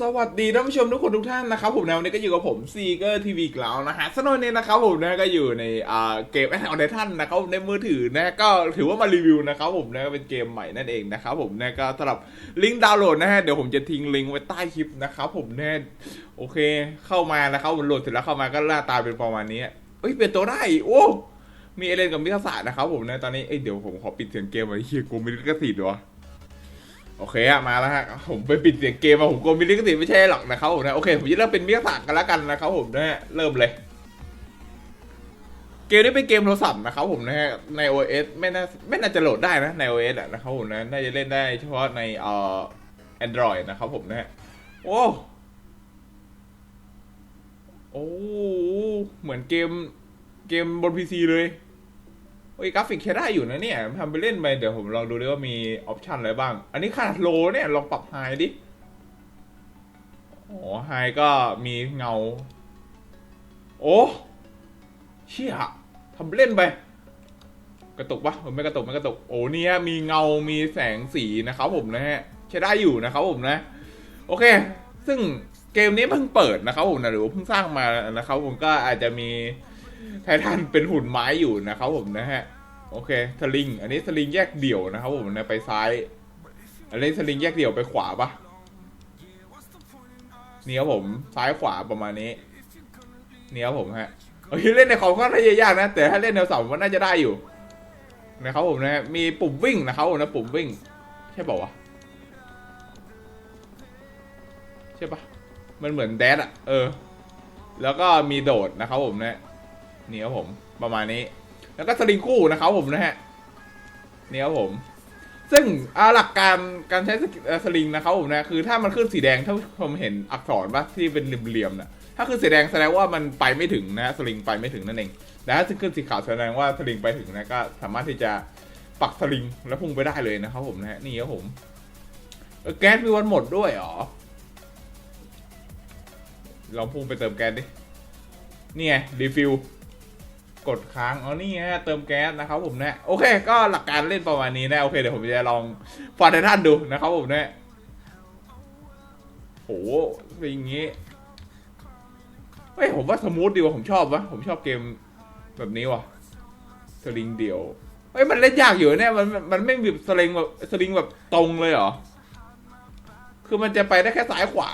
สวัสดีท่านผู้ชมทุกคนทุกท่านนะครับผมนะวันนี้ก็อยู่กับผมซีเกอร์ทีวีกแล้วนะฮะสนอยนี้นะครับผมนะก็อยู่ในอ่าเกมแอนออนไททันนะครับในมือถือนะก็ถือว่ามารีวิวนะครับผมนะเป็นเกมใหม่นั่นเองนะครับผมนะก็สำหรับลิงก์ดาวน์โหลดนะฮะเดี๋ยวผมจะทิ้งลิงก์ไว้ใต้คลิปนะครับผมนะโอเคเข้ามานะครับผมโหลดเสร็จแล้วเข้ามาก็หน้าตาเป็นประมาณนี้เอ้ยเปลี่ยนตัวได้โอ้มีเอเลนกับมิคาสะนะครับผมนะตอนนี้เอ้ยเดี๋ยวผมขอปิดเสียงเกมไว้เฮียกูมีลิขสิทธิ์วะ โอเคอะมาแล้วฮะผมไปปิดเสียงเกมมาผมกลัวมีลิขสิทธิ์ไม่ใช่หรอกนะครับผมนะโอเคผมจะเริ่มเป็นมิตรศักดิ์กันแล้วกันนะครับผมนะฮะเริ่มเลย เกมนี้เป็นเกมโทรศัพท์นะครับผมนะฮะใน OS ไม่น่าไม่น่าจะโหลดได้นะใน OS อะนะครับผมนะน่าจะเล่นได้เฉพาะในเอ่อ Android นะครับผมนะฮะโอ้โอ้เหมือนเกมเกมบน PC เลย โอ้ยกราฟิกใช้ได้อยู่นะเนี่ยทำไปเล่นไปเดี๋ยวผมลองดูดิว่ามีออปชันอะไรบ้าง อันนี้ขนาดโลเนี่ย ลองปรับไฮดิโอ้ไฮก็มีเงา โอ้เชี่ยทำไปเล่นไป กระตุกปะผมไม่กระตุกไม่กระตุกโอ้เนี่ยมีเงา มีแสงสีนะครับผมนะฮะใช้ได้อยู่นะครับผมนะ โอเค ซึ่งเกมนี้เพิ่งเปิดนะครับผมนะหรือว่าเพิ่งสร้างมานะครับผมก็อาจจะมี ไททันเป็นหุ่นไม้อยู่นะครับผมนะฮะ โอเคสลิง อันนี้สลิงแยกเดี่ยวนะครับผมนะไปซ้าย อันนี้สลิงแยกเดี่ยวไปขวาปะนี่ครับผมซ้ายขวาประมาณนี้นี่ครับผมฮะโอเคเล่นในคอมก็น่าจะยากนะ แต่ถ้าเล่นในเสาร์มันน่าจะได้อยู่นะครับผมนะมีปุ่มวิ่งนะครับผมนะปุ่มวิ่ง ใช่ป่าวะใช่ปะมันเหมือนแดดอะเออ แล้วก็มีโดดนะครับผมนะ นี่ครับผม ประมาณนี้ แล้วก็สลิงคู่นะครับผมนะฮะนี่ครับผม ซึ่งหลักการการใช้สลิงนะครับผมนะคือถ้ามันขึ้นสีแดงถ้าผมเห็นอักษรว่าที่เป็นเหลี่ยมๆนะถ้าขึ้นสีแดงแสดงว่ามันไปไม่ถึงนะสลิงไปไม่ถึงนั่นเองแต่ถ้าขึ้นสีขาวแสดงว่าสลิงไปถึงนะก็ สามารถที่จะปักสลิงแล้วพุ่งไปได้เลยนะครับผมนะฮะนี่ครับผมแก๊สมีวันหมดด้วยหรอลองพุ่งไปเติมแก๊สดินี่ไงรีฟิล กดค้างอ๋อนี่ฮะเติมแก๊สนะครับผมนะโอเค ก็หลักการเล่นประมาณนี้นะโอเคเดี๋ยวผมจะลองฟาดให้ท่านดูนะครับผมนะโหเป็นอย่างงี้เฮ้ยผมว่าสมูทดีว่ะผมชอบวะผมชอบเกมแบบนี้ว่ะสลิงเดียวเฮ้ยมันเล่นยากอยู่เนี่ยมันมันมันไม่มีสลิงแบบสลิงแบบตรงเลยเหรอคือมันจะไปได้แค่ซ้ายขวา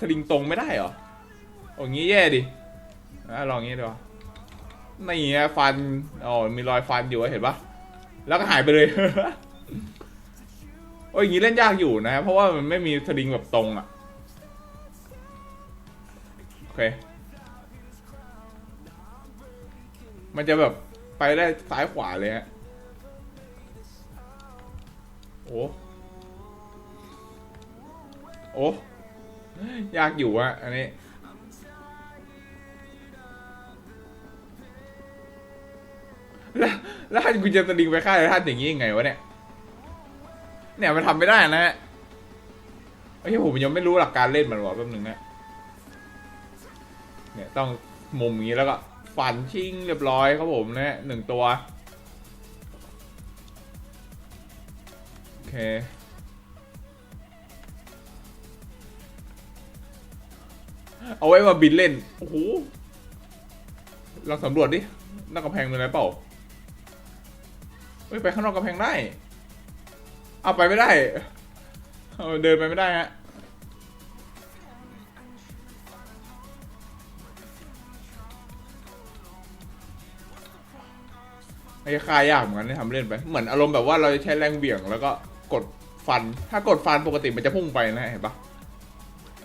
สลิงตรงไม่ได้เหรออย่างงี้แย่ดิอะลองงี้ดีกว่า นี่ฮะฟันอ๋อมีรอยฟันอยู่เห็นปะแล้วก็หายไปเลยโอ้ยอย่างนี้เล่นยากอยู่นะเพราะว่ามันไม่มีสลิงแบบตรงอะโอเค มันจะแบบไปได้ซ้ายขวาเลยฮะโอ้โอ้ยากอยู่อะอันนี้ แล้วท่านกูจะสลิงไปฆ่าท่านอย่างนี้ยังไงวะเนี่ย เนี่ยมันทำไม่ได้นะฮะไอ้ที่ผมยังไม่รู้หลักการเล่นมันวะแป๊บนึงนะเนี่ยต้องมุมอย่างนี้แล้วก็ฟันชิงเรียบร้อยครับผมนะหนึ่งตัวโอเคเอาไว้มาบินเล่น โอ้โหลองสำรวจดิหนอกกำแพงมีอะไรเปล่า เฮ้ยไปข้างนอกกำแพงได้ เอาไปไม่ได้ เดินไปไม่ได้ฮะ ไอ้คายากเหมือนกันที่ทำเล่นไป เหมือนอารมณ์แบบว่าเราจะใช้แรงเบี่ยงแล้วก็กดฟัน ถ้ากดฟันปกติมันจะพุ่งไปนะเห็นปะ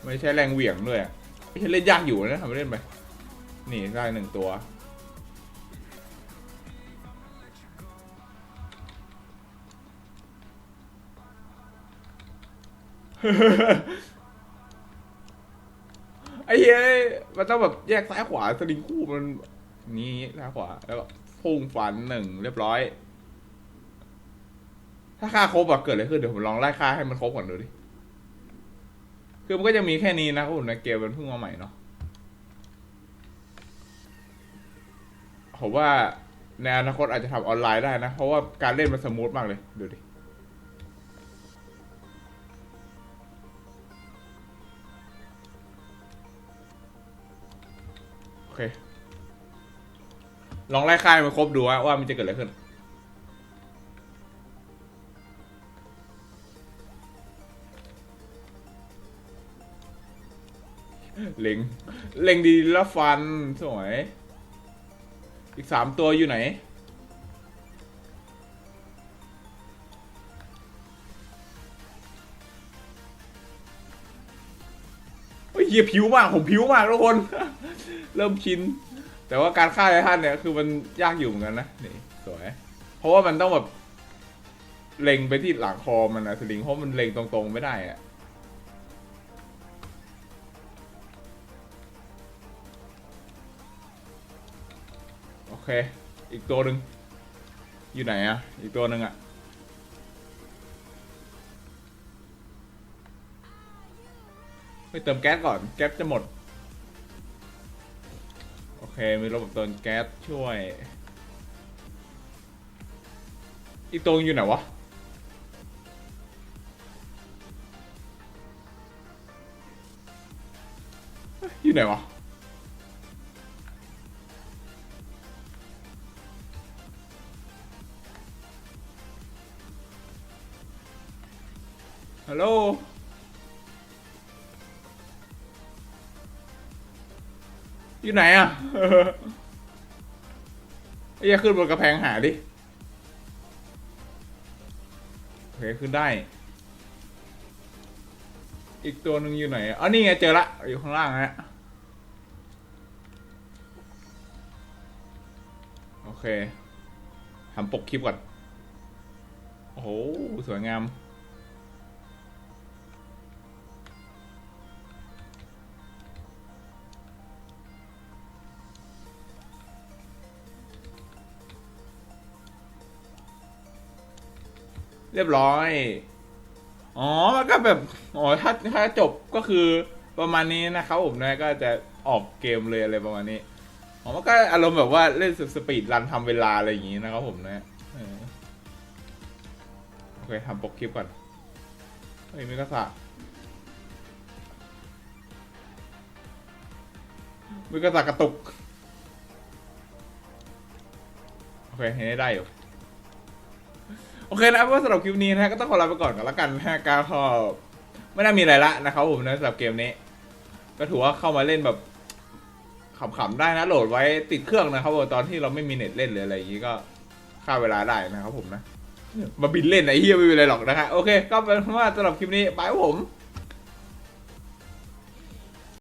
ไม่ใช้แรงเหวี่ยงด้วยไม่ใช่เล่นยากอยู่นะทำเล่นไป นี่ได้หนึ่งตัว ไอ้เฮ้ยมันต้องแบบแยกซ้ายขวาสลิงคู่มันนี่ซ้ายขวา แล้วก็พุ่งฟันหนึ่งเรียบร้อย ถ้าค่าครบอะเกิดอะไรขึ้นเดี๋ยวผมลองไล่ค่าให้มันครบก่อนดูดิ คือมันก็จะมีแค่นี้นะครับผมในเกมมันเพิ่งมาใหม่เนาะผมว่าในอนาคตอาจจะทำออนไลน์ได้นะ เพราะว่าการเล่นมันสมูทมากเลย ดูดิ เค ลองไล่ค่ายมาครบดูว่าว่ามันจะเกิดอะไรขึ้น เล็ง เล็งดีแล้วฟัน สวย อีกสามตัวอยู่ไหน ฮียผิวมากผมผิวมากทุกคน เริ่มชิน แต่ว่าการฆ่าไททันเนี่ยคือมันยากอยู่เหมือนกันนะนี่สวย เพราะว่ามันต้องแบบเล็งไปที่หลังคอมันนะสลิงเพราะมันเล็งตรงๆไม่ได้อะโอเค อีกตัวหนึ่งอยู่ไหนอะอีกตัวหนึ่งอะ ไปเติมแก๊สก่อน แก๊สจะหมด โอเค มีระบบเติมแก๊สช่วย อีตัวอยู่ไหนวะ อยู่ไหนวะฮัลโหล อยู่ไหนอะไอ้เฮ้ยขึ้นบนกระแพงหาดิโอเคขึ้นได้ อีกตัวหนึ่งอยู่ไหนอ๋อนี่ไงเจอละ อยู่ข้างล่างฮะโอเคทำปกคลิปก่อน โอ้โห สวยงาม เรียบร้อย อ๋อ มันก็แบบ อ๋อ ถ้าถ้าจบก็คือประมาณนี้นะครับผมนะก็จะออกเกมเลยอะไรประมาณนี้ อ๋อ มันก็อารมณ์แบบว่าเล่นสปีดรันทำเวลาอะไรอย่างนี้นะครับผมนะโอเคทำปกคลิปก่อน เฮ้ยมิกาสะมิกาสะกระตุก โอเคเห็นได้อยู่ โอเคนะครับว่าสำหรับคลิปนี้นะฮะก็ต้องขอลาไปก่อนกันละกันนะฮะการก็ไม่น่ามีอะไรละนะครับผมนะสำหรับเกมนี้ ก็ถือว่าเข้ามาเล่นแบบขำๆได้นะโหลดไว้ติดเครื่องนะครับผมตอนที่เราไม่มีเน็ตเล่นหรืออะไรอย่างนี้ก็ฆ่าเวลาได้นะครับผมนะมาบินเล่นไอ้เฮียไม่เป็นไรหรอกนะฮะโอเค ก็เป็นว่าสำหรับคลิปนี้บายผม